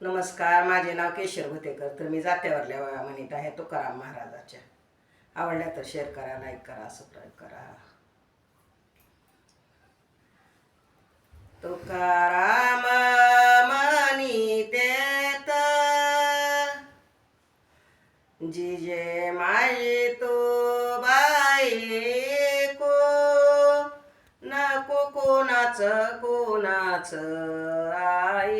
नमस्कार माझे नाव केशर भुतेकर. तर मी जात्यावरल्या वया म्हणत आहे तुकाराम महाराजाच्या. आवडल्या तर शेअर करा लाईक करा सबस्क्राईब करा. तुकाराम म्हणीतेत जिजे माई तू बायको नको कोणाच कोणाच आई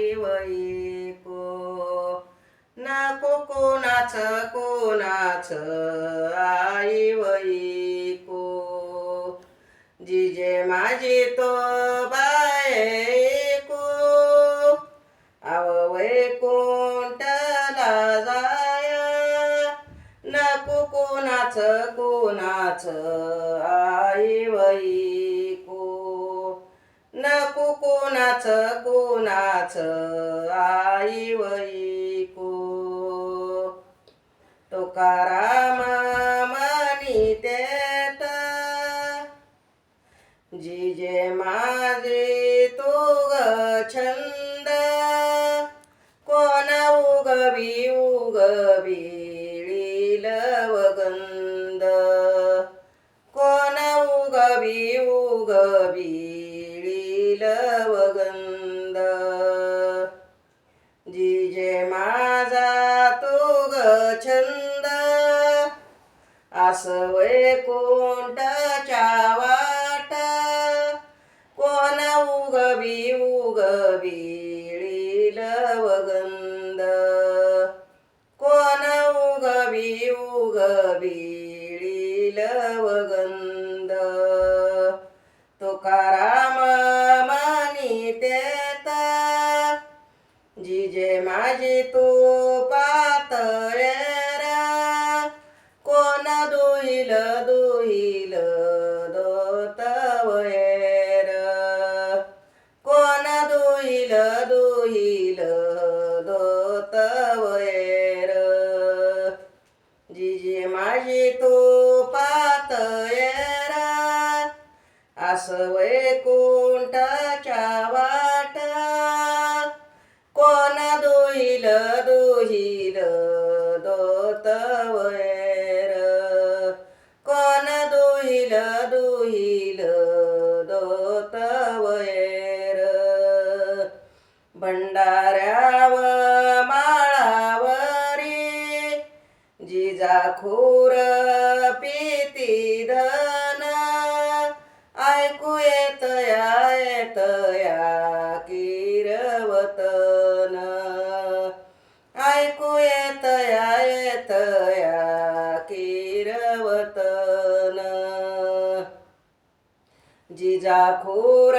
कोणाच कोणाच आई वैको? जिजे माझी तो बायको. आवय कोणत्याला जाया? नको कोणाच कोणाच आई को नको कोणाच कोणाच आई वैको? तुकाराम म्हणीतेत जिजे माझे तो ग छंद. कोण उगवी उगवी वगंद कोण उगवी उगवी वगंद असं वैकुंठाच्या वाट. कोण उगवी उगवी वगंद कोण उगवी उगवी वगंद तुकाराम म्हणीतेत जिजे माझी तू पातळे. माझी तू पातळेर असं वैकुंठाच्या वाट कोण दुहिल दुहिल दोत वैर. कोण दुहिल दुहिल जिजा खूर पीती धन ऐकू येतया येतया किरवतन. ऐकू येतया येतया किरवतन. जिजाखोर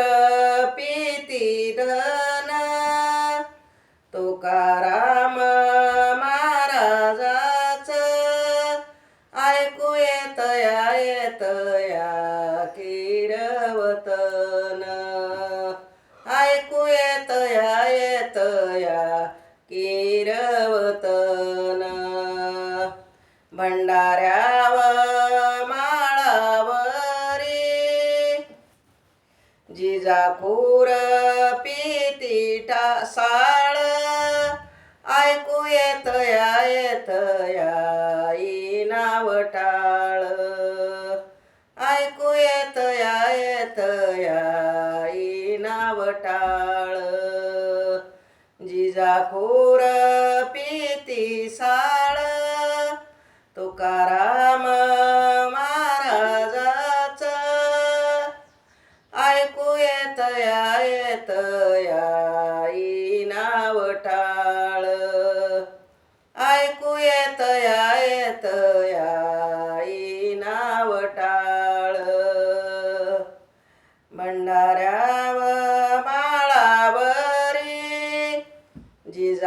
पिती पीती धन तुकारा ऐकू येतया येतया किरवतन. ऐकू येतया येतया किरवतन. भंडाऱ्याव माळावरी जिजापूर पीतीटा साळ. ऐकू येतया येत नावटाळ जिजापूर पीती साळ. तुकाराम महाराजाच. ऐकू येतया नाव ठाळ ऐकू येतया येतया या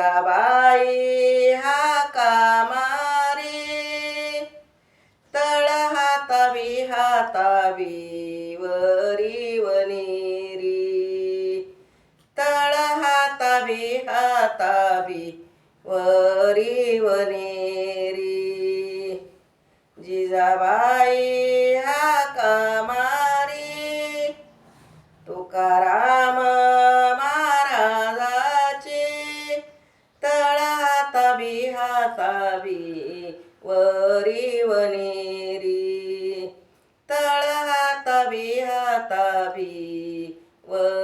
जिजाबाई हाका मारी तळ हातावी हातावी वरी वनेरी. तळ हातावी हातावी वरी वनेरी. वरी वनेरी तळ हाताबी हाताबी वरी